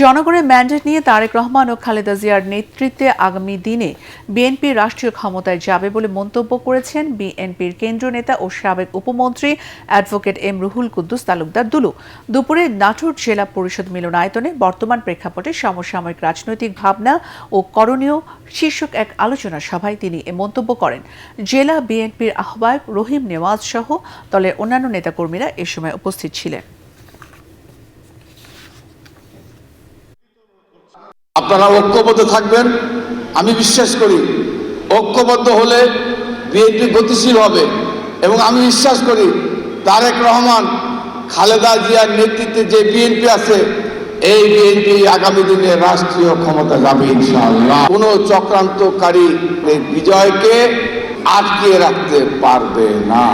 জনগণের ম্যান্ডেট নিয়ে তারেক রহমান ও খালেদা জিয়ার নেতৃত্বে আগামী দিনে বিএনপি রাষ্ট্রীয় ক্ষমতায় যাবে বলে মন্তব্য করেছেন বিএনপির কেন্দ্রীয় নেতা ও সাবেক উপমন্ত্রী অ্যাডভোকেট এম রুহুল কুদ্দুস তালুকদার দুলু। দুপুরে নাটোর জেলা পরিষদ মিলনায়তনে বর্তমান প্রেক্ষাপটে সমসাময়িক রাজনৈতিক ভাবনা ও করণীয় শীর্ষক এক আলোচনা সভায় তিনি এ মন্তব্য করেন। জেলা বিএনপির আহ্বায়ক রহিম নেওয়াজ সহ দলের অন্যান্য নেতাকর্মীরা এ সময় উপস্থিত ছিলেন। আপনারা ঐক্যবদ্ধ থাকবেন। আমি বিশ্বাস করি, ঐক্যবদ্ধ হলে বিএনপি গতিশীল হবে এবং আমি বিশ্বাস করি, তারেক রহমান, খালেদা জিয়ার নেতৃত্বে যে বিএনপি আছে, এই বিএনপি আগামী দিনে রাষ্ট্রীয় ক্ষমতা যাবে ইনশাআল্লাহ। কোনো চক্রান্তকারী বিজয়কে আটকিয়ে রাখতে পারবে না।